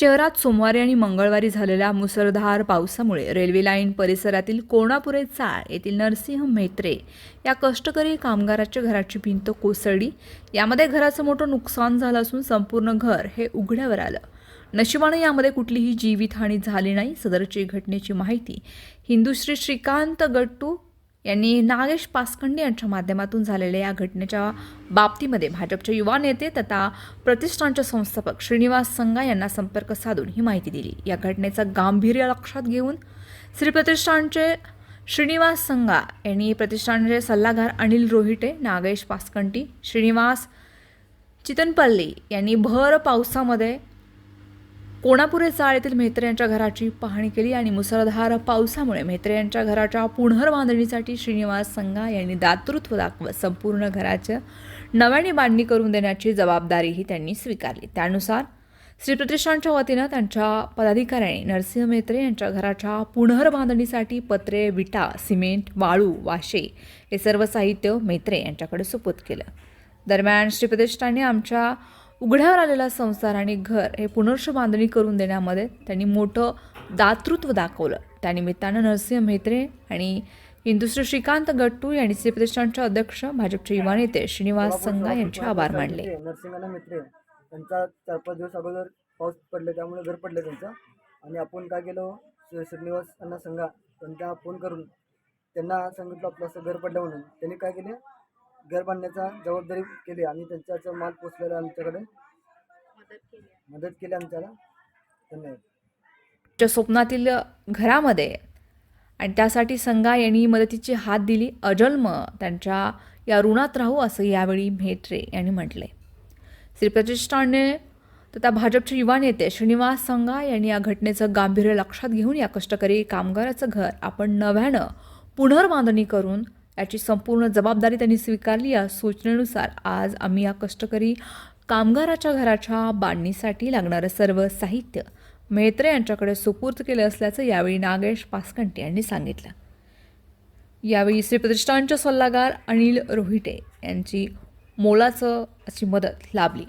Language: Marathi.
शहरात सोमवारी आणि मंगळवारी झालेल्या मुसळधार पावसामुळे रेल्वे लाईन परिसरातील कोणापुरे चाळ येथील नरसिंह म्हेत्रे या कष्टकरी कामगाराच्या घराची भिंत कोसळली. यामध्ये घराचं मोठं नुकसान झालं असून संपूर्ण घर हे उघड्यावर आलं. नशिबाने यामध्ये कुठलीही जीवितहानी झाली नाही. सदरची घटनेची माहिती हिंदुश्री श्रीकांत गट्टू यांनी नागेश पासखंडे यांच्या माध्यमातून झालेल्या या घटनेच्या बाबतीमध्ये भाजपचे युवा नेते तथा प्रतिष्ठानचे संस्थापक श्रीनिवास संगा यांना संपर्क साधून ही माहिती दिली. या घटनेचं गांभीर्य लक्षात घेऊन श्री प्रतिष्ठानचे श्रीनिवास संगा यांनी प्रतिष्ठानचे सल्लागार अनिल रोहिटे नागेश पासकंटी श्रीनिवास चितनपल्ली यांनी भर पावसामध्ये कोणापुरे चाळ येथील म्हेत्रे यांच्या घराची पाहणी केली आणि मुसळधार पावसामुळे म्हेत्रे यांच्या घराच्या पुनर्बांधणीसाठी श्रीनिवास संघा यांनी दातृत्व दाखवत संपूर्ण घराचं नव्याने बांधणी करून देण्याची जबाबदारीही त्यांनी स्वीकारली. त्यानुसार श्री प्रतिष्ठानच्या वतीनं त्यांच्या पदाधिकाऱ्यांनी नरसिंह मेत्रे यांच्या घराच्या पुनर्बांधणीसाठी पत्रे विटा सिमेंट वाळू वाशे हे सर्व साहित्य मेत्रे यांच्याकडे सुपूत केलं. दरम्यान श्री प्रतिष्ठानने आमच्या उघड्यावर आलेला संसार आणि घर हे पुनर्श बांधणी करून देण्यामध्ये त्यांनी मोठं दातृत्व दाखवलं. त्यानिमित्तानं नरसिंह मेत्रे आणि हिंदुश्री श्रीकांत गट्टू यांनी श्री प्रतिष्ठानचे अध्यक्ष भाजपचे युवा नेते श्रीनिवास संघा यांचे आभार मानले. नरसिंगाना मित्र त्यांचा चार पाच दिवस अगोदर पाऊस पडले त्यामुळे घर पडले त्यांचा. आणि आपण काय केलं श्री- श्रीनिवास यांना सांगा त्यांना फोन करून त्यांना सांगितलं आपलं असं घर पडलं म्हणून. त्यांनी काय केले? घर बांधण्याचा जबाबदारी केली आणि त्यांचा माल पोचलेला आमच्याकडे. मदत केली आमच्याला. धन्यवाद. च्या स्वप्नातील घरामध्ये आणि त्यासाठी संघा यांनी मदतीची हात दिली. अजन्म त्यांच्या या ऋणात राहू असं यावेळी म्हेत्रे यांनी म्हटले. श्री प्रतिष्ठानने तथा भाजपचे युवा नेते श्रीनिवास संघा यांनी या घटनेचं गांभीर्य लक्षात घेऊन या कष्टकरी कामगाराचं घर आपण नव्यानं पुनर्बांधणी करून याची संपूर्ण जबाबदारी त्यांनी स्वीकारली. या सूचनेनुसार आज आम्ही या कष्टकरी कामगाराच्या घराच्या बांधणीसाठी लागणारं सर्व साहित्य मेत्रे यांच्याकडे सुपूर्द केलं असल्याचं यावेळी नागेश पासकंटे यांनी सांगितलं. यावेळी श्री प्रतिष्ठानचे सल्लागार अनिल रोहिटे यांची मोलाचं अशी मदत लाभली.